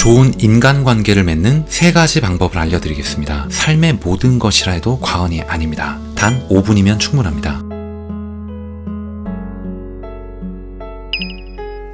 좋은 인간관계를 맺는 세 가지 방법을 알려드리겠습니다. 삶의 모든 것이라 해도 과언이 아닙니다. 단 5분이면 충분합니다.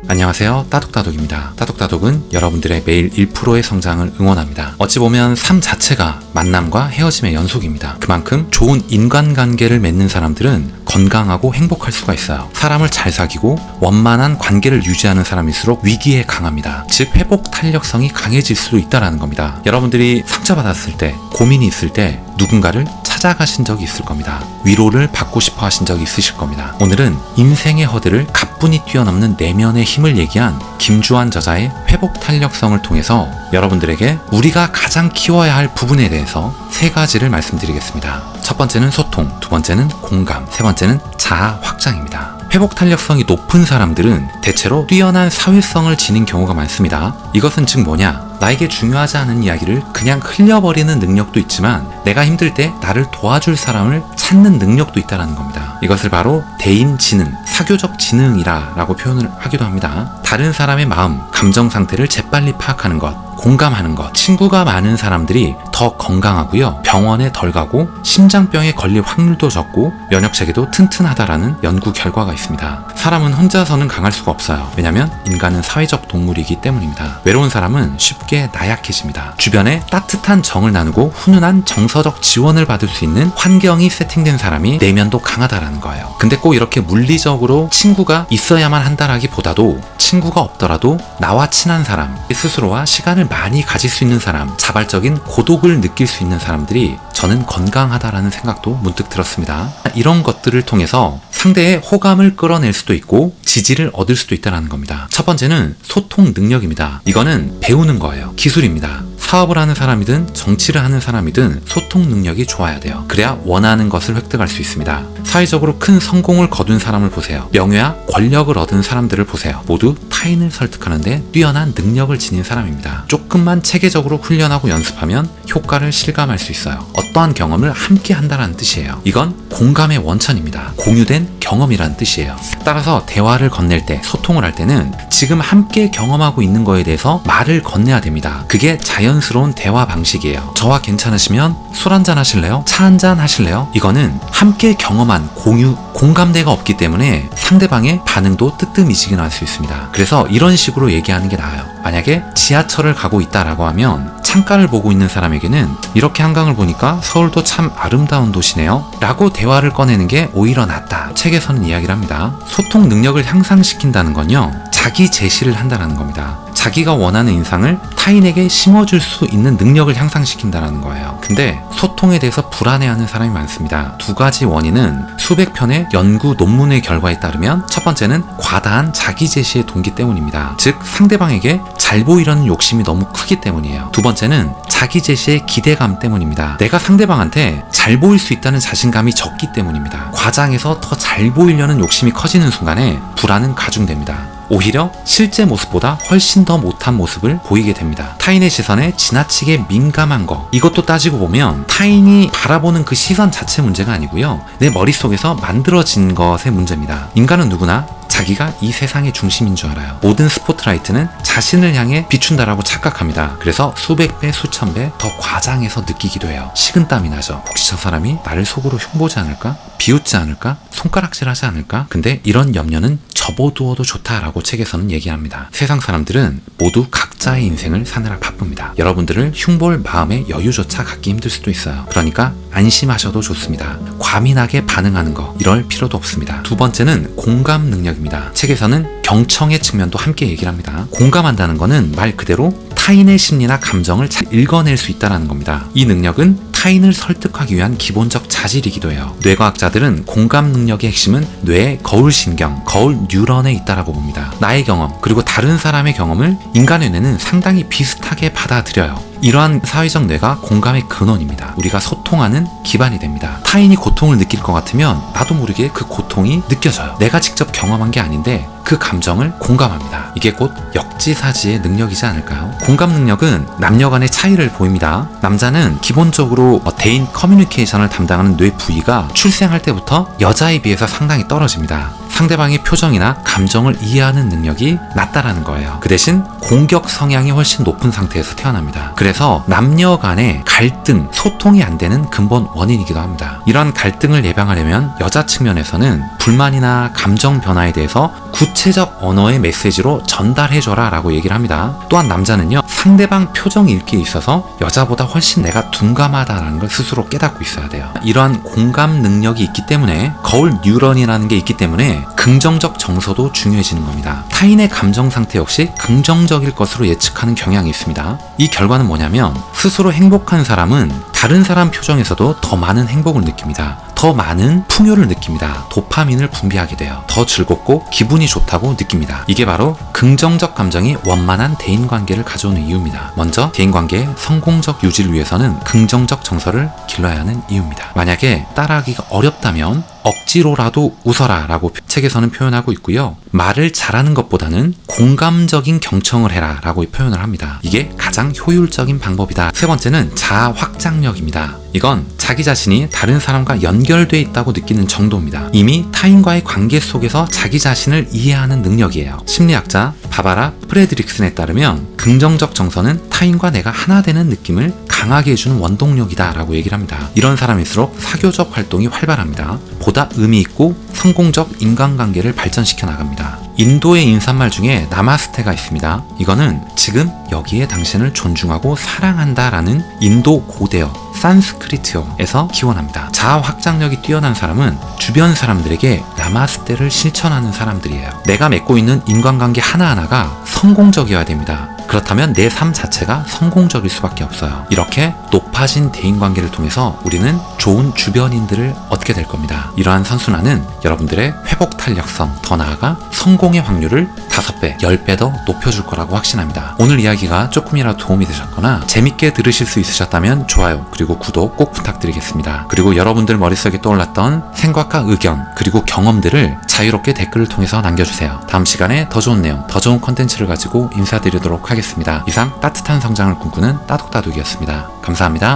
안녕하세요. 따독따독입니다. 따독따독은 여러분들의 매일 1%의 성장을 응원합니다. 어찌 보면 삶 자체가 만남과 헤어짐의 연속입니다. 그만큼 좋은 인간관계를 맺는 사람들은 건강하고 행복할 수가 있어요. 사람을 잘 사귀고 원만한 관계를 유지하는 사람일수록 위기에 강합니다. 즉 회복 탄력성이 강해질 수도 있다라는 겁니다. 여러분들이 상처받았을 때, 고민이 있을 때 누군가를 찾아가신 적이 있을 겁니다. 위로를 받고 싶어 하신 적이 있으실 겁니다. 오늘은 인생의 허들을 가뿐히 뛰어넘는 내면의 힘을 얘기한 김주환 저자의 회복 탄력성을 통해서 여러분들에게 우리가 가장 키워야 할 부분에 대해서 세 가지를 말씀드리겠습니다. 첫 번째는 소통, 두 번째는 공감, 세 번째는 자아 확장입니다. 회복 탄력성이 높은 사람들은 대체로 뛰어난 사회성을 지닌 경우가 많습니다. 이것은 즉 뭐냐? 나에게 중요하지 않은 이야기를 그냥 흘려버리는 능력도 있지만 내가 힘들 때 나를 도와줄 사람을 찾는 능력도 있다는 겁니다. 이것을 바로 대인 지능, 사교적 지능이라고 표현을 하기도 합니다. 다른 사람의 마음, 감정 상태를 재빨리 파악하는 것, 공감하는 것. 친구가 많은 사람들이 더 건강하고요. 병원에 덜 가고 심장병에 걸릴 확률도 적고 면역 체계도 튼튼하다라는 연구 결과가 있습니다. 사람은 혼자서는 강할 수가 없어요. 왜냐면 인간은 사회적 동물이기 때문입니다. 외로운 사람은 쉽게 나약해집니다. 주변에 따뜻한 정을 나누고 훈훈한 정서적 지원을 받을 수 있는 환경이 세팅된 사람이 내면도 강하다라는 거예요. 근데 꼭 이렇게 물리적으로 친구가 있어야만 한다라기보다도 친구 가 없더라도 나와 친한 사람, 스스로와 시간을 많이 가질 수 있는 사람, 자발적인 고독을 느낄 수 있는 사람들이 저는 건강하다라는 생각도 문득 들었습니다. 이런 것들을 통해서 상대의 호감을 끌어낼 수도 있고 지지를 얻을 수도 있다는 겁니다. 첫 번째는 소통 능력입니다. 이거는 배우는 거예요. 기술입니다. 사업을 하는 사람이든 정치를 하는 사람이든 소통 능력이 좋아야 돼요. 그래야 원하는 것을 획득할 수 있습니다. 사회적으로 큰 성공을 거둔 사람을 보세요. 명예와 권력을 얻은 사람들을 보세요. 모두 타인을 설득하는데 뛰어난 능력을 지닌 사람입니다. 조금만 체계적으로 훈련하고 연습하면 효과를 실감할 수 있어요. 어떠한 경험을 함께 한다는 뜻이에요. 이건 공감의 원천입니다. 공유된 경험이란 뜻이에요. 따라서 대화를 건넬 때, 소통을 할 때는 지금 함께 경험하고 있는 거에 대해서 말을 건네야 됩니다. 그게 자연 스러운 대화 방식이에요. 저와 괜찮으시면 술 한잔 하실래요? 차 한잔 하실래요? 이거는 함께 경험한 공유, 공감대가 없기 때문에 상대방의 반응도 뜨뜻미지근할 수 있습니다. 그래서 이런 식으로 얘기하는 게 나아요. 만약에 지하철을 가고 있다라고 하면 창가를 보고 있는 사람에게는 이렇게 한강을 보니까 서울도 참 아름다운 도시네요. 라고 대화를 꺼내는 게 오히려 낫다. 책에서는 이야기를 합니다. 소통 능력을 향상시킨다는 건요. 자기 제시를 한다는 겁니다. 자기가 원하는 인상을 타인에게 심어줄 수 있는 능력을 향상시킨다는 거예요. 근데 소통에 대해서 불안해하는 사람이 많습니다. 두 가지 원인은 수백 편의 연구 논문의 결과에 따르면 첫 번째는 과다한 자기 제시의 동기 때문입니다. 즉 상대방에게 잘 보이려는 욕심이 너무 크기 때문이에요. 두 번째는 자기 제시의 기대감 때문입니다. 내가 상대방한테 잘 보일 수 있다는 자신감이 적기 때문입니다. 과장해서 더 잘 보이려는 욕심이 커지는 순간에 불안은 가중됩니다. 오히려 실제 모습보다 훨씬 더 못한 모습을 보이게 됩니다. 타인의 시선에 지나치게 민감한 거. 이것도 따지고 보면 타인이 바라보는 그 시선 자체 문제가 아니고요. 내 머릿속에서 만들어진 것의 문제입니다. 인간은 누구나 자기가 이 세상의 중심인 줄 알아요. 모든 스포트라이트는 자신을 향해 비춘다라고 착각합니다. 그래서 수백 배, 수천 배 더 과장해서 느끼기도 해요. 식은땀이 나죠. 혹시 저 사람이 나를 속으로 흉보지 않을까? 비웃지 않을까? 손가락질 하지 않을까? 근데 이런 염려는 접어두어도 좋다라고 책에서는 얘기합니다. 세상 사람들은 모두 각자의 인생을 사느라 바쁩니다. 여러분들을 흉볼 마음의 여유조차 갖기 힘들 수도 있어요. 그러니까 안심하셔도 좋습니다. 과민하게 반응하는 거 이럴 필요도 없습니다. 두 번째는 공감 능력입 니다. 책에서는 경청의 측면도 함께 얘기를 합니다. 공감한다는 것은 말 그대로 타인의 심리나 감정을 잘 읽어낼 수 있다는 겁니다. 이 능력은 타인을 설득하기 위한 기본적 자질이기도 해요. 뇌과학자들은 공감 능력의 핵심은 뇌의 거울 신경, 거울 뉴런에 있다라고 봅니다. 나의 경험, 그리고 다른 사람의 경험을 인간의 뇌는 상당히 비슷하게 받아들여요. 이러한 사회적 뇌가 공감의 근원입니다. 우리가 소통하는 기반이 됩니다. 타인이 고통을 느낄 것 같으면 나도 모르게 그 고통이 느껴져요. 내가 직접 경험한 게 아닌데 그 감정을 공감합니다. 이게 곧 역지사지의 능력이지 않을까요? 공감 능력은 남녀 간의 차이를 보입니다. 남자는 기본적으로 뭐 대인 커뮤니케이션을 담당하는 뇌 부위가 출생할 때부터 여자에 비해서 상당히 떨어집니다. 상대방의 표정이나 감정을 이해하는 능력이 낮다라는 거예요. 그 대신 공격 성향이 훨씬 높은 상태에서 태어납니다. 그래서 남녀 간의 갈등, 소통이 안 되는 근본 원인이기도 합니다. 이러한 갈등을 예방하려면 여자 측면에서는 불만이나 감정 변화에 대해서 구체적 언어의 메시지로 전달해줘라 라고 얘기를 합니다. 또한 남자는요, 상대방 표정 읽기에 있어서 여자보다 훨씬 내가 둔감하다라는 걸 스스로 깨닫고 있어야 돼요. 이러한 공감 능력이 있기 때문에 거울 뉴런이라는 게 있기 때문에 긍정적 정서도 중요해지는 겁니다. 타인의 감정 상태 역시 긍정적일 것으로 예측하는 경향이 있습니다. 이 결과는 뭐냐면 스스로 행복한 사람은 다른 사람 표정에서도 더 많은 행복을 느낍니다. 더 많은 풍요를 느낍니다. 도파민을 분비하게 돼요. 더 즐겁고 기분이 좋다고 느낍니다. 이게 바로 긍정적 감정이 원만한 대인 관계를 가져오는 이유입니다. 먼저 대인 관계의 성공적 유지를 위해서는 긍정적 정서를 길러야 하는 이유입니다. 만약에 따라하기가 어렵다면 억지로라도 웃어라 라고 책에서는 표현하고 있고요. 말을 잘하는 것보다는 공감적인 경청을 해라 라고 표현을 합니다. 이게 가장 효율적인 방법이다. 세 번째는 자아 확장력 입니다. 이건 자기 자신이 다른 사람과 연결돼 있다고 느끼는 정도입니다. 이미 타인과의 관계 속에서 자기 자신을 이해하는 능력이에요. 심리학자 바바라 프레드릭슨에 따르면 긍정적 정서는 타인과 내가 하나 되는 느낌을 강하게 해주는 원동력이다 라고 얘기를 합니다. 이런 사람일수록 사교적 활동이 활발합니다. 보다 의미 있고 성공적 인간관계를 발전시켜 나갑니다. 인도의 인사말 중에 나마스테가 있습니다. 이거는 지금 여기에 당신을 존중하고 사랑한다 라는 인도 고대어 산스크리트어에서 기원합니다. 자아 확장력이 뛰어난 사람은 주변 사람들에게 나마스테를 실천하는 사람들이에요. 내가 맺고 있는 인간관계 하나하나가 성공적이어야 됩니다. 그렇다면 내 삶 자체가 성공적일 수밖에 없어요. 이렇게 높아진 대인관계를 통해서 우리는 좋은 주변인들을 얻게 될 겁니다. 이러한 선순환은 여러분들의 회복 탄력성, 더 나아가 성공의 확률을 5배, 10배 더 높여줄 거라고 확신합니다. 오늘 이야기가 조금이라도 도움이 되셨거나 재밌게 들으실 수 있으셨다면 좋아요, 그리고 구독 꼭 부탁드리겠습니다. 그리고 여러분들 머릿속에 떠올랐던 생각과 의견, 그리고 경험들을 자유롭게 댓글을 통해서 남겨주세요. 다음 시간에 더 좋은 내용, 더 좋은 컨텐츠를 가지고 인사드리도록 하겠습니다. 이상 따뜻한 성장을 꿈꾸는 따독따독이었습니다. 감사합니다.